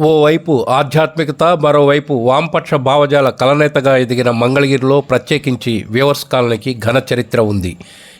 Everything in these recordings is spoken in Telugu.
ఓవైపు ఆధ్యాత్మికత మరోవైపు వామపక్ష భావజాల కలనేతగా ఎదిగిన మంగళగిరిలో ప్రత్యేకించి వ్యూవర్స్ కాలనీకి ఘన చరిత్ర ఉంది.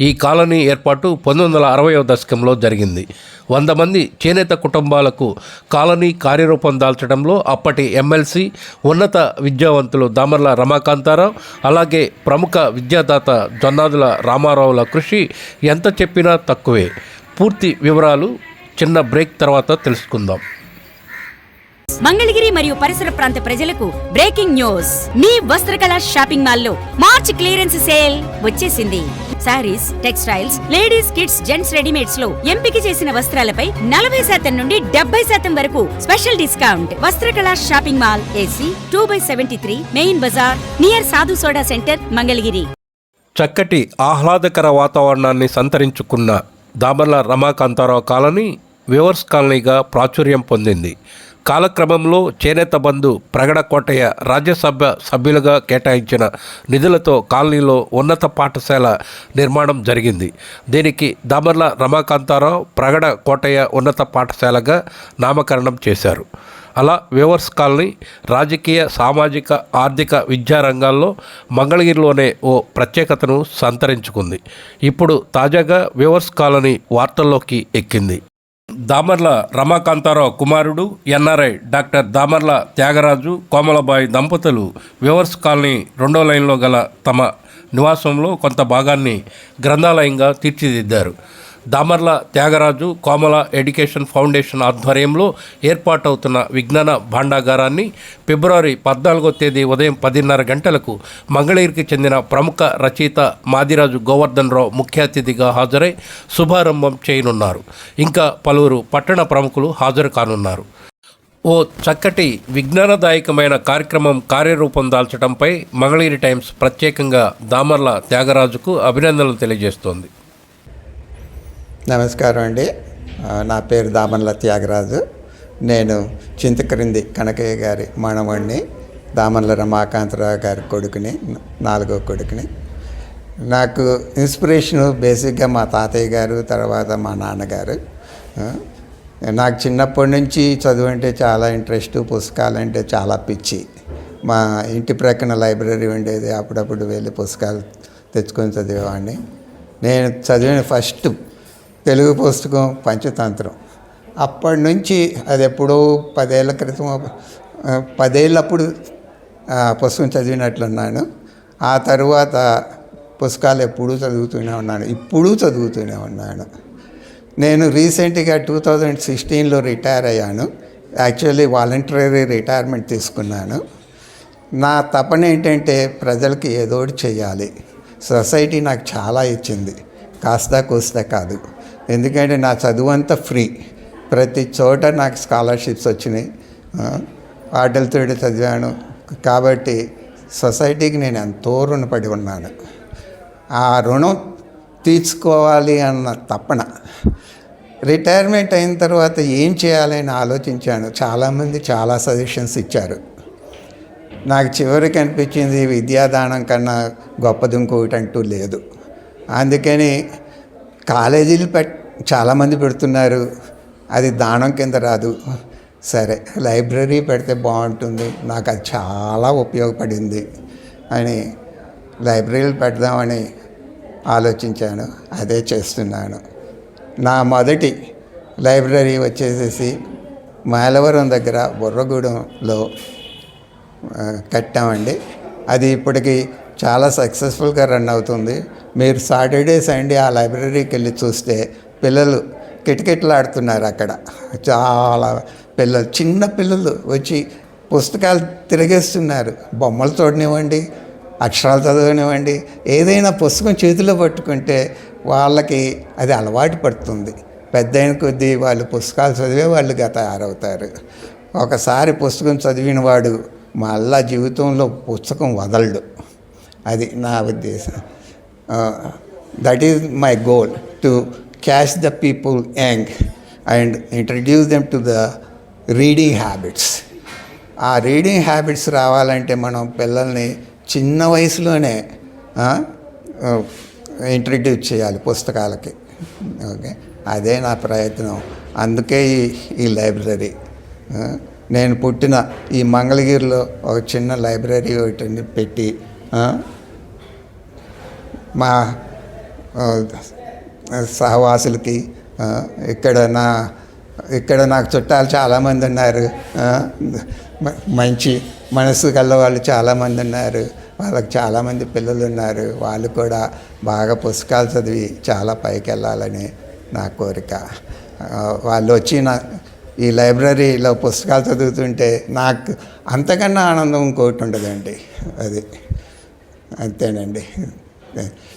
ఈ కాలనీ ఏర్పాటు పంతొమ్మిది వందల అరవయో దశకంలో జరిగింది. వంద మంది చేనేత కుటుంబాలకు కాలనీ కార్యరూపం దాల్చడంలో అప్పటి ఎమ్మెల్సీ ఉన్నత విద్యావంతులు దామర్ల రమాకాంతారావు అలాగే ప్రముఖ విద్యాదాత జొన్నాదుల రామారావుల కృషి ఎంత చెప్పినా తక్కువే. పూర్తి వివరాలు చిన్న బ్రేక్ తర్వాత తెలుసుకుందాం. మంగళగిరి మరియు పరిసర ప్రాంత ప్రజలకు బ్రేకింగ్ న్యూస్. మీ వస్త్రకళ షాపింగ్ మాల్లో మార్చ్ క్లియరెన్స్ సేల్ వచ్చేసింది. Sarees textiles ladies kids gents రెడీమేడ్స్లో ఎంపిక చేసిన వస్త్రాలపై నలభై శాతం నుండి డెబ్బై శాతం వరకు special discount. Vastrakala shopping mall AC two by seventy three main bazaar near Sadhu soda centre Mangalagiri. చక్కటి ఆహ్లాదకర వాతావరణాన్ని సంతరించుకున్న దామర్ల రమాకాంతారావు కాలనీ వివర్స్ కాలనీగా ప్రాచుర్యం పొందింది. కాలక్రమంలో చేనేత బంధు ప్రగడ కోటయ్య రాజ్యసభ సభ్యులుగా కేటాయించిన నిధులతో కాలనీలో ఉన్నత పాఠశాల నిర్మాణం జరిగింది. దీనికి దామర్ల రమాకాంతారావు ప్రగడ కోటయ్య ఉన్నత పాఠశాలగా నామకరణం చేశారు. అలా వ్యూవర్స్ కాలనీ రాజకీయ సామాజిక ఆర్థిక విద్యా రంగాల్లో మంగళగిరిలోనే ఓ ప్రత్యేకతను సంతరించుకుంది. ఇప్పుడు తాజాగా వ్యూవర్స్ కాలనీ వార్తల్లోకి ఎక్కింది. దామర్ల రమాకాంతారావు కుమారుడు ఎన్ఆర్ఐ డాక్టర్ దామర్ల త్యాగరాజు కోమలబాయి దంపతులు వివర్స్ కాలనీ రెండో లైన్లో గల తమ నివాసంలో కొంత భాగాన్ని గ్రంథాలయంగా తీర్చిదిద్దారు. దామర్ల త్యాగరాజు కోమల ఎడ్యుకేషన్ ఫౌండేషన్ ఆధ్వర్యంలో ఏర్పాటవుతున్న విజ్ఞాన భాండాగారాన్ని ఫిబ్రవరి పద్నాలుగో తేదీ ఉదయం పదిన్నర గంటలకు మంగళగిరికి చెందిన ప్రముఖ రచయిత మాదిరాజు గోవర్ధన్ రావు ముఖ్య అతిథిగా హాజరై శుభారంభం చేయనున్నారు. ఇంకా పలువురు పట్టణ ప్రముఖులు హాజరు కానున్నారు. ఓ చక్కటి విజ్ఞానదాయకమైన కార్యక్రమం కార్యరూపం దాల్చడంపై మంగళగిరి టైమ్స్ ప్రత్యేకంగా దామర్ల త్యాగరాజుకు అభినందనలు తెలియజేస్తోంది. నమస్కారం అండి. నా పేరు దామన్ల త్యాగరాజు. నేను చింతకరింది కనకయ్య గారి మనవణ్ణి దామన్ల రమాకాంతరావు గారి కొడుకుని నాలుగో కొడుకుని. నాకు ఇన్స్పిరేషన్ బేసిక్గా మా తాతయ్య గారు తర్వాత మా నాన్నగారు. నాకు చిన్నప్పటి నుంచి చదువు అంటే చాలా ఇంట్రెస్ట్ పుస్తకాలు అంటే చాలా పిచ్చి. మా ఇంటి ప్రక్కన లైబ్రరీ ఉండేది అప్పుడప్పుడు వెళ్ళి పుస్తకాలు తెచ్చుకొని చదివేవాడిని. నేను చదివిన ఫస్ట్ తెలుగు పుస్తకం పంచతంత్రం. అప్పటి నుంచి అది ఎప్పుడో పదేళ్ళ క్రితం పదేళ్ళప్పుడు పుస్తకం చదివినట్లున్నాను ఆ తరువాత పుస్తకాలు ఎప్పుడూ చదువుతూనే ఉన్నాను. ఇప్పుడు చదువుతూనే ఉన్నాను. నేను రీసెంట్గా టూ థౌజండ్ సిక్స్టీన్లో రిటైర్ అయ్యాను. యాక్చువల్లీ వాలంటరీ రిటైర్మెంట్ తీసుకున్నాను. నా తపన ఏంటంటే ప్రజలకి ఏదో ఒకటి చేయాలి. సొసైటీ నాకు చాలా ఇచ్చింది. కాస్త కూస్త కాదు. ఎందుకంటే నా చదువు అంతా ఫ్రీ. ప్రతి చోట నాకు స్కాలర్షిప్స్ వచ్చినాయి. ఆటలతో చదివాను. కాబట్టి సొసైటీకి నేను ఎంతో రుణపడి ఉన్నాను. ఆ రుణం తీర్చుకోవాలి అన్న తపన. రిటైర్మెంట్ అయిన తర్వాత ఏం చేయాలని ఆలోచించాను. చాలామంది చాలా సజెషన్స్ ఇచ్చారు. నాకు చివరికి అనిపించింది విద్యాదానం కన్నా గొప్పది ఇంకొకటి అంటూ లేదు. అందుకని కాలేజీలు పెట్ చాలామంది పెడుతున్నారు. అది దానం కింద రాదు. సరే లైబ్రరీ పెడితే బాగుంటుంది. నాకు అది చాలా ఉపయోగపడింది అని లైబ్రరీలు పెడదామని ఆలోచించాను. అదే చేస్తున్నాను. నా మొదటి లైబ్రరీ వచ్చేసేసి మైలవరం దగ్గర బుర్రగూడెంలో కట్టామండి. అది ఇప్పటికి చాలా సక్సెస్ఫుల్గా రన్ అవుతుంది. మీరు సాటర్డే సండే ఆ లైబ్రరీకి వెళ్ళి చూస్తే పిల్లలు కిటకిటలాడుతున్నారు అక్కడ. చాలా పిల్లలు చిన్న పిల్లలు వచ్చి పుస్తకాలు తిరిగేస్తున్నారు. బొమ్మలు చూడనివ్వండి అక్షరాలు చదవనివ్వండి ఏదైనా పుస్తకం చేతిలో పట్టుకుంటే వాళ్ళకి అది అలవాటు పడుతుంది. పెద్ద అయిన కొద్దీ వాళ్ళు పుస్తకాలు చదివే వాళ్ళుగా తయారవుతారు ఒకసారి పుస్తకం చదివిన వాడు మళ్ళా జీవితంలో పుస్తకం వదలడు. అది నా ఉద్దేశం. That is my goal to catch the people young and introduce them to the reading habits ఆ రీడింగ్ హ్యాబిట్స్ రావాలంటే మనం పిల్లల్ని చిన్న వయసులోనే ఇంట్రడ్యూస్ చేయాలి పుస్తకాలకి. ఓకే? అదే నా ప్రయత్నం. అందుకే ఈ ఈ లైబ్రరీ. నేను పుట్టిన ఈ మంగళగిరిలో ఒక చిన్న లైబ్రరీ ఒకటి పెట్టి మా సహవాసులకి ఇక్కడ నా ఇక్కడ నాకు చుట్టాలు చాలామంది ఉన్నారు. మంచి మనసు గల వాళ్ళు చాలామంది ఉన్నారు. వాళ్ళకి చాలామంది పిల్లలు ఉన్నారు. వాళ్ళు కూడా బాగా పుస్తకాలు చదివి చాలా పైకి వెళ్ళాలని నా కోరిక. వాళ్ళు వచ్చి నా ఈ లైబ్రరీలో పుస్తకాలు చదువుతుంటే నాకు అంతకన్నా ఆనందం ఇంకోటి ఉండదండి. అది అంతేనండి.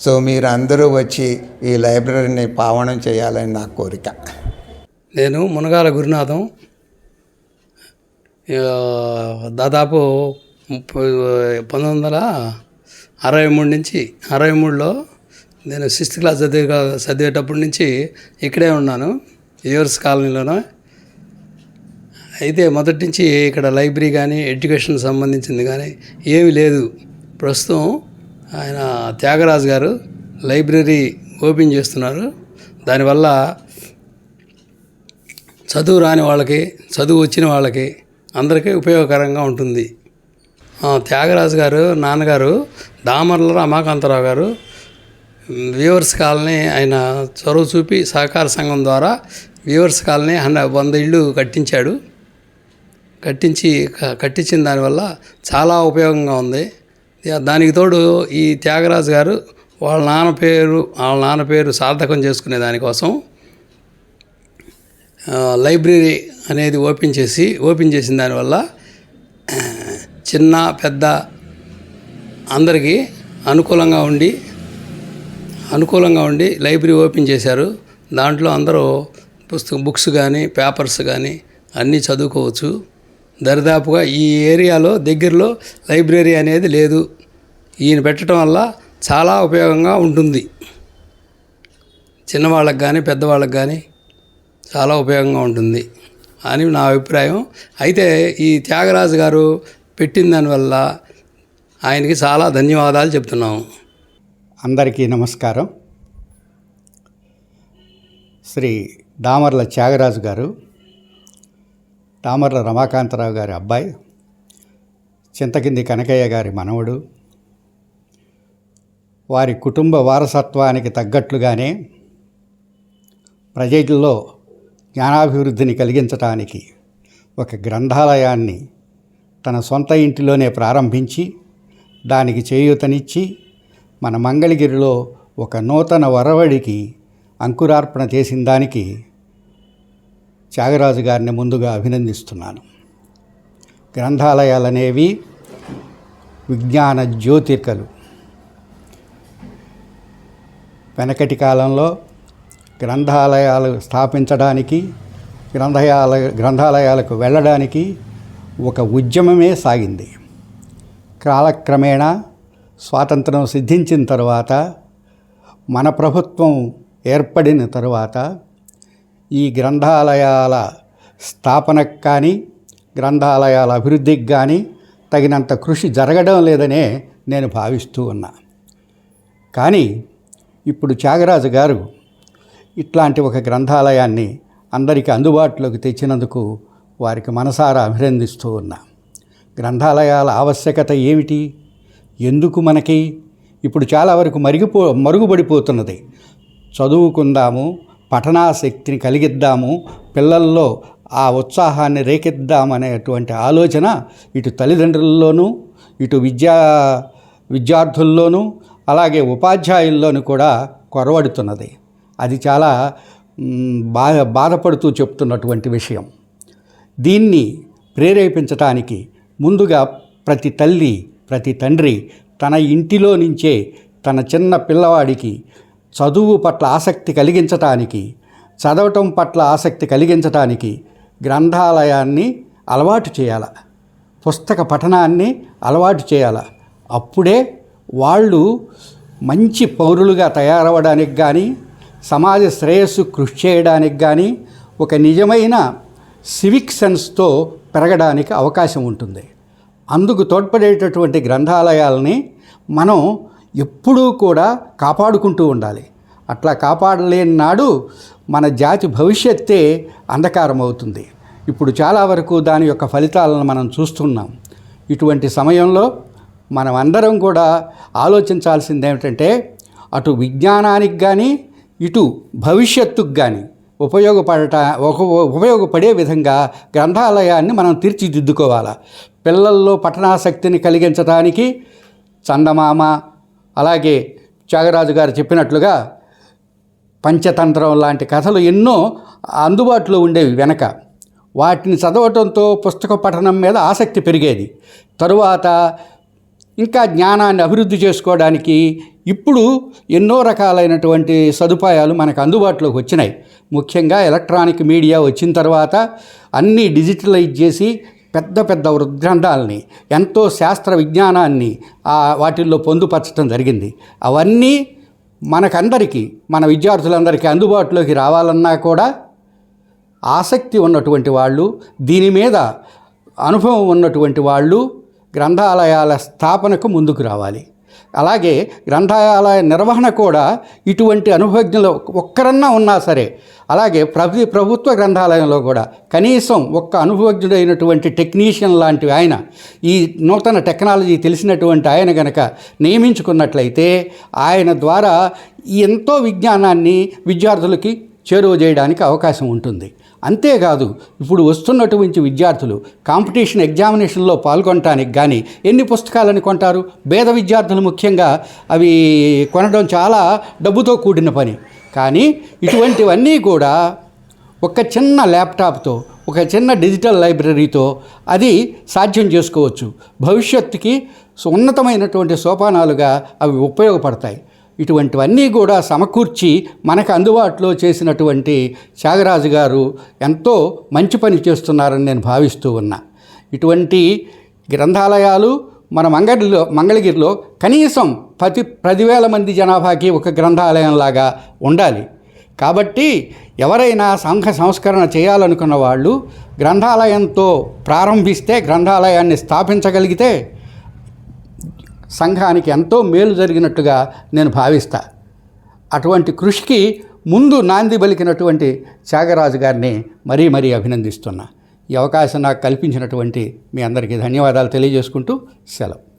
సో మీరు అందరూ వచ్చి ఈ లైబ్రరీని పావనం చేయాలని నా కోరిక. నేను మునగాల గురునాథం. దాదాపు ముప్పై పంతొమ్మిది వందల అరవై మూడు నుంచి అరవై మూడులో నేను సిక్స్త్ క్లాస్ చదివే చదివేటప్పటి నుంచి ఇక్కడే ఉన్నాను యూవర్స్ కాలనీలోనే. అయితే మొదటి నుంచి ఇక్కడ లైబ్రరీ కానీ ఎడ్యుకేషన్ సంబంధించింది కానీ ఏమీ లేదు. ప్రస్తుతం ఆయన త్యాగరాజు గారు లైబ్రరీ ఓపెన్ చేస్తున్నారు. దానివల్ల చదువు రాని వాళ్ళకి చదువు వచ్చిన వాళ్ళకి అందరికీ ఉపయోగకరంగా ఉంటుంది. త్యాగరాజు గారు నాన్నగారు దామర్ల రమాకాంతరావు గారు వ్యూవర్స్ కాలనీ ఆయన చొరవ చూపి సహకార సంఘం ద్వారా వ్యూవర్స్ కాలనీ హండ్రె వంద ఇళ్ళు కట్టించాడు. కట్టించి కట్టించిన దానివల్ల చాలా ఉపయోగంగా ఉంది. దానికి తోడు ఈ త్యాగరాజు గారు వాళ్ళ నాన్న పేరు వాళ్ళ నాన్న పేరు సార్థకం చేసుకునే దానికోసం లైబ్రరీ అనేది ఓపెన్ చేసి ఓపెన్ చేసిన దానివల్ల చిన్న పెద్ద అందరికీ అనుకూలంగా ఉండి అనుకూలంగా ఉండి లైబ్రరీ ఓపెన్ చేశారు. దాంట్లో అందరూ పుస్తకం బుక్స్ కానీ పేపర్స్ కానీ అన్నీ చదువుకోవచ్చు. దరిదాపుగా ఈ ఏరియాలో దగ్గరలో లైబ్రరీ అనేది లేదు. ఈయన పెట్టడం వల్ల చాలా ఉపయోగంగా ఉంటుంది. చిన్నవాళ్ళకి కానీ పెద్దవాళ్ళకి కానీ చాలా ఉపయోగంగా ఉంటుంది అని నా అభిప్రాయం. అయితే ఈ త్యాగరాజు గారు పెట్టిన దానివల్ల ఆయనకి చాలా ధన్యవాదాలు చెప్తున్నాము అందరికీ నమస్కారం. శ్రీ దామర్ల త్యాగరాజు గారు తామర్ల రమాకాంతరావు గారి అబ్బాయి చింతకింది కనకయ్య గారి మనవడు. వారి కుటుంబ వారసత్వానికి తగ్గట్లుగానే ప్రజల్లో జ్ఞానాభివృద్ధిని కలిగించటానికి ఒక గ్రంథాలయాన్ని తన సొంత ఇంటిలోనే ప్రారంభించి దానికి చేయూతనిచ్చి మన మంగళగిరిలో ఒక నూతన వరవడికి అంకురార్పణ చేసిన దానికి త్యాగరాజు గారిని ముందుగా అభినందిస్తున్నాను. గ్రంథాలయాలనేవి విజ్ఞాన జ్యోతిర్కలు. వెనకటి కాలంలో గ్రంథాలయాలు స్థాపించడానికి గ్రంథాలయ గ్రంథాలయాలకు వెళ్ళడానికి ఒక ఉద్యమమే సాగింది. కాలక్రమేణా స్వాతంత్రం సిద్ధించిన తర్వాత మన ప్రభుత్వం ఏర్పడిన తరువాత ఈ గ్రంథాలయాల స్థాపనకు కానీ గ్రంథాలయాల అభివృద్ధికి కానీ తగినంత కృషి జరగడం లేదనే నేను భావిస్తూ ఉన్నా. కానీ ఇప్పుడు త్యాగరాజు గారు ఇట్లాంటి ఒక గ్రంథాలయాన్ని అందరికీ అందుబాటులోకి తెచ్చినందుకు వారికి మనసారా అభినందిస్తూ ఉన్నా. గ్రంథాలయాల ఆవశ్యకత ఏమిటి? ఎందుకు మనకి? ఇప్పుడు చాలా వరకు మరిగిపో మరుగుపడిపోతున్నది చదువుకుందాము పఠనాశక్తిని కలిగిద్దాము పిల్లల్లో ఆ ఉత్సాహాన్ని రేకెద్దామనేటువంటి ఆలోచన ఇటు తల్లిదండ్రుల్లోనూ ఇటు విద్యా విద్యార్థుల్లోనూ అలాగే ఉపాధ్యాయుల్లోనూ కూడా కొరవడుతున్నది. అది చాలా బాధ బాధపడుతూ చెప్తున్నటువంటి విషయం. దీన్ని ప్రేరేపించటానికి ముందుగా ప్రతి తల్లి ప్రతి తండ్రి తన ఇంటిలో నుంచే తన చిన్న పిల్లవాడికి చదువు పట్ల ఆసక్తి కలిగించటానికి చదవటం పట్ల ఆసక్తి కలిగించటానికి గ్రంథాలయాన్ని అలవాటు చేయాల. పుస్తక పఠనాన్ని అలవాటు చేయాల. అప్పుడే వాళ్ళు మంచి పౌరులుగా తయారవడానికి కానీ సమాజ శ్రేయస్సు కృషి చేయడానికి కానీ ఒక నిజమైన సివిక్ సెన్స్తో పెరగడానికి అవకాశం ఉంటుంది. అందుకు తోడ్పడేటటువంటి గ్రంథాలయాలని మనం ఎప్పుడూ కూడా కాపాడుకుంటూ ఉండాలి. అట్లా కాపాడలేని నాడు మన జాతి భవిష్యత్తే అంధకారం అవుతుంది ఇప్పుడు చాలా వరకు దాని యొక్క ఫలితాలను మనం చూస్తున్నాం. ఇటువంటి సమయంలో మనం అందరం కూడా ఆలోచించాల్సింది ఏమిటంటే అటు విజ్ఞానానికి కానీ ఇటు భవిష్యత్తుకు కానీ ఉపయోగపడట ఒక ఉపయోగపడే విధంగా గ్రంథాలయాన్ని మనం తీర్చిదిద్దుకోవాలి. పిల్లల్లో పఠనాసక్తిని కలిగించడానికి చందమామ అలాగే త్యాగరాజు గారు చెప్పినట్లుగా పంచతంత్రం లాంటి కథలు ఎన్నో అందుబాటులో ఉండేవి వెనక. వాటిని చదవటంతో పుస్తక పఠనం మీద ఆసక్తి పెరిగేది. తరువాత ఇంకా జ్ఞానాన్ని అభివృద్ధి చేసుకోవడానికి ఇప్పుడు ఎన్నో రకాలైనటువంటి సదుపాయాలు మనకు అందుబాటులోకి వచ్చినాయి. ముఖ్యంగా ఎలక్ట్రానిక్ మీడియా వచ్చిన తర్వాత అన్నీ డిజిటలైజ్ చేసి పెద్ద పెద్ద గ్రంథాలని ఎంతో శాస్త్ర విజ్ఞానాన్ని వాటిల్లో పొందుపరచడం జరిగింది. అవన్నీ మనకందరికీ మన విద్యార్థులందరికీ అందుబాటులోకి రావాలన్నా కూడా ఆసక్తి ఉన్నటువంటి వాళ్ళు దీని మీద అనుభవం ఉన్నటువంటి వాళ్ళు గ్రంథాలయాల స్థాపనకు ముందుకు రావాలి. అలాగే గ్రంథాలయ నిర్వహణ కూడా ఇటువంటి అనుభవజ్ఞులు ఒక్కరన్నా ఉన్నా సరే అలాగే ప్రతి ప్రభుత్వ గ్రంథాలయంలో కూడా కనీసం ఒక్క అనుభవజ్ఞుడైనటువంటి టెక్నీషియన్ లాంటి ఆయన ఈ నూతన టెక్నాలజీ తెలిసినటువంటి ఆయన గనక నియమించుకున్నట్లయితే ఆయన ద్వారా ఎంతో విజ్ఞానాన్ని విద్యార్థులకి చేరువ చేయడానికి అవకాశం ఉంటుంది. అంతేకాదు ఇప్పుడు వస్తున్నటువంటి విద్యార్థులు కాంపిటీషన్ ఎగ్జామినేషన్లో పాల్గొనటానికి కానీ ఎన్ని పుస్తకాలను కొంటారు? పేద విద్యార్థులు ముఖ్యంగా అవి కొనడం చాలా డబ్బుతో కూడిన పని. కానీ ఇటువంటివన్నీ కూడా ఒక చిన్న ల్యాప్టాప్తో ఒక చిన్న డిజిటల్ లైబ్రరీతో అది సాధ్యం చేసుకోవచ్చు. భవిష్యత్తుకి ఉన్నతమైనటువంటి సోపానాలుగా అవి ఉపయోగపడతాయి. ఇటువంటివన్నీ కూడా సమకూర్చి మనకు అందుబాటులో చేసినటువంటి త్యాగరాజు గారు ఎంతో మంచి పని చేస్తున్నారని నేను భావిస్తూ ఉన్నా. ఇటువంటి గ్రంథాలయాలు మన మంగళగిరిలో మంగళగిరిలో కనీసం పది పదివేల మంది జనాభాకి ఒక గ్రంథాలయంలాగా ఉండాలి. కాబట్టి ఎవరైనా సంఘ సంస్కరణ చేయాలనుకున్న వాళ్ళు గ్రంథాలయంతో ప్రారంభిస్తే గ్రంథాలయాన్ని స్థాపించగలిగితే సంఘానికి ఎంతో మేలు జరిగినట్టుగా నేను భావిస్తా. అటువంటి కృషికి ముందు నాంది పలికినటువంటి త్యాగరాజు గారిని మరీ మరీ అభినందిస్తున్నా. ఈ అవకాశం నాకు కల్పించినటువంటి మీ అందరికీ ధన్యవాదాలు తెలియజేసుకుంటూ సెలవు.